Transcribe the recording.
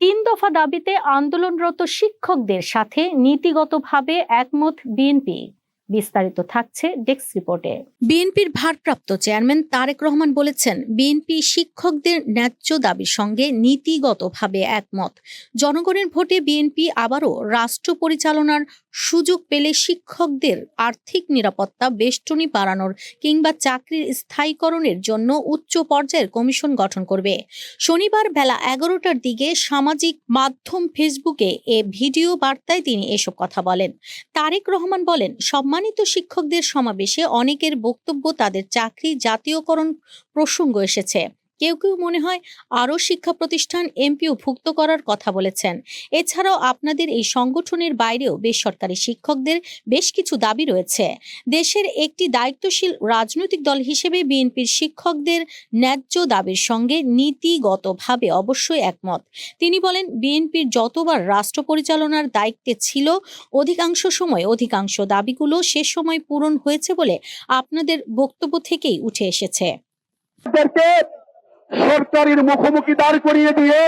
তিন দফা দাবিতে আন্দোলনরত শিক্ষকদের সাথে নীতিগতভাবে একমত বিএনপি। বিস্তারিত থাকছে ডেস্ক রিপোর্টে। বিএনপির ভারপ্রাপ্ত চেয়ারম্যান তারেক রহমান বলেছেন, বিএনপি শিক্ষকদের ন্যায্য দাবির সঙ্গে নীতিগতভাবে একমত। জনগণের ভোটে বিএনপি আবারও রাষ্ট্র পরিচালনার সুযোগ পেলে শিক্ষকদের আর্থিক নিরাপত্তা বেষ্টনী বাড়ানোর কিংবা চাকরির স্থায়ীকরণের জন্য উচ্চ পর্যায়ের কমিশন গঠন করবে। শনিবার বেলা এগারোটার দিকে সামাজিক মাধ্যম ফেসবুকে এ ভিডিও বার্তায় তিনি এসব কথা বলেন। তারেক রহমান বলেন সম্মানিত শিক্ষকদের সমাবেশে অনেকের বক্তব্য তাদের চাকরি জাতীয়করণ প্রসঙ্গ এসেছে। কেউ কেউ মনে হয় আরও শিক্ষা প্রতিষ্ঠান এমপিও ভুক্ত করার কথা বলেছেন। এছাড়াও আপনাদের এই সংগঠনের বাইরেও বেসরকারি শিক্ষকদের বেশ কিছু দাবি রয়েছে। দেশের একটি দায়িত্বশীল রাজনৈতিক দল হিসেবে বিএনপির শিক্ষকদের ন্যায্য দাবির সঙ্গে নীতিগতভাবে অবশ্যই একমত। তিনি বলেন, বিএনপির যতবার রাষ্ট্র পরিচালনার দায়িত্বে ছিল, অধিকাংশ সময় অধিকাংশ দাবিগুলো সে সময় পূরণ হয়েছে বলে আপনাদের বক্তব্য থেকেই উঠে এসেছে। সরকারের মুখোমুখি দাঁড় করিয়ে দিয়ে